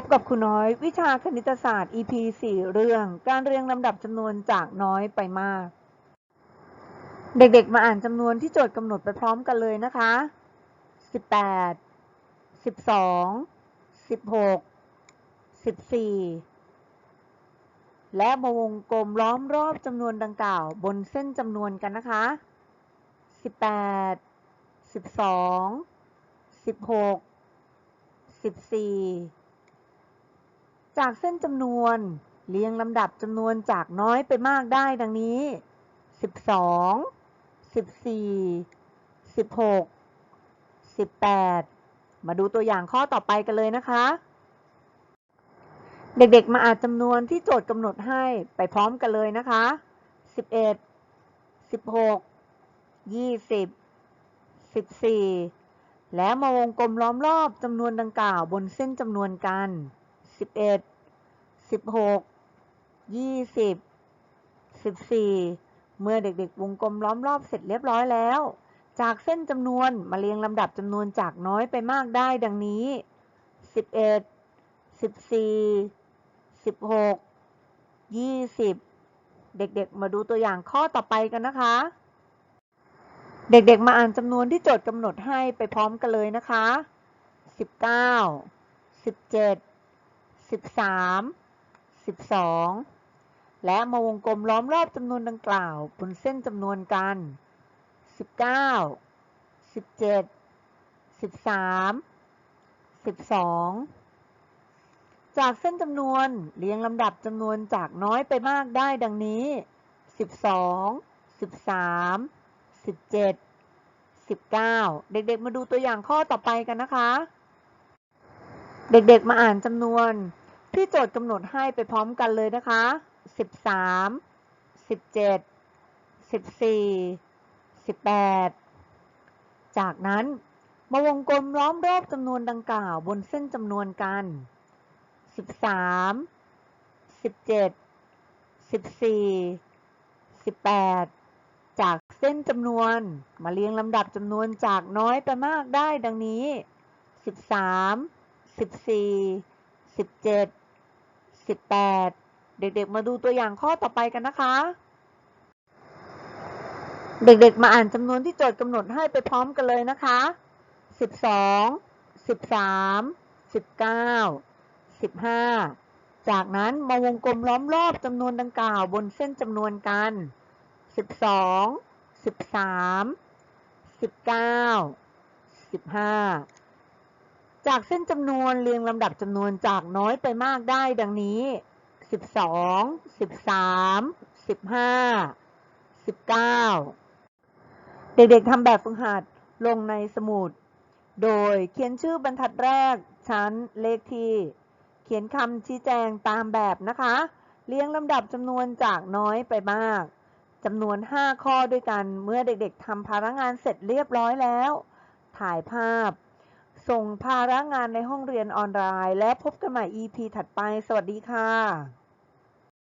บกับครูน้อย วิชาคณิตศาสตร์ EP 4 เรื่อง การเรียงลำดับจำนวนจากน้อยไปมาก เด็กๆ มาอ่านจำนวนที่โจทย์กำหนดไปพร้อมกันเลยนะคะ 18 12 16 14 และมาวงกลมล้อมรอบจำนวนดังกล่าวบนเส้นจำนวนกันนะคะ 18 12 16 14 จากเส้นจำนวน เรียงลำดับจำนวนจากน้อยไปมากได้ดังนี้ 12 14 16 18 มาดูตัวอย่างข้อต่อไปกันเลยนะคะ เด็กๆ มาอ่านจำนวนที่โจทย์กำหนดให้ไปพร้อมกันเลยนะคะ 11 16 20 14 และมาวงกลมล้อมรอบจำนวนดังกล่าวบนเส้นจำนวนกัน 11 16 20 14เมื่อเด็กๆวงกลมล้อมรอบเสร็จเรียบร้อยแล้ว จากเส้นจำนวนมาเรียงลำดับจำนวนจากน้อยไปมากได้ดังนี้11 14 16 20เด็กๆ มาดูตัวอย่างข้อต่อไปกันนะคะ เด็กๆ มาอ่านจำนวนที่โจทย์กำหนดให้ไปพร้อมกันเลยนะคะ19 17 13 12 และมาวงกลมล้อมรอบจำนวนดังกล่าวบนเส้นจำนวนกัน 19 17 13 12 จากเส้นจำนวนเรียงลำดับจำนวนจากน้อยไปมากได้ดังนี้ 12 13 17 19 เด็กๆ มาดูตัวอย่างข้อต่อไปกันนะคะ เด็กๆ มาอ่านจำนวน ที่โจทย์กำหนดให้ไปพร้อมกันเลยนะคะ 13 17 14 18 จากนั้นมาวงกลมล้อมรอบจำนวนดังกล่าวบนเส้นจำนวนกัน 13 17 14 18 จากเส้นจำนวนมาเรียงลำดับจำนวนจากน้อยไปมากได้ดังนี้ 13 14 17 18 เด็กๆ มาดูตัวอย่างข้อต่อไปกันนะคะ เด็กๆ มาอ่านจำนวนที่โจทย์กำหนดให้ไปพร้อมกันเลยนะคะ 12 13 19 15 จากนั้นมาวงกลมล้อมรอบจำนวนดังกล่าวบนเส้นจำนวนกัน 12 13 19 15 จากเส้นจำนวนเรียงลำดับจำนวนจากน้อยไปมากได้ดังนี้ 12 13 15 19 เด็กๆทำแบบฝึกหัดลงในสมุด โดยเขียนชื่อบรรทัดแรก ชั้นเลขที่ เขียนคำชี้แจงตามแบบนะคะ เรียงลำดับจำนวนจากน้อยไปมากจำนวน 5 ข้อด้วยกัน เมื่อเด็กๆทำภาระงานเสร็จเรียบร้อยแล้ว ถ่ายภาพ ส่งภาระงานในห้องเรียนออนไลน์ และพบกันใหม่ EP ถัดไป สวัสดีค่ะ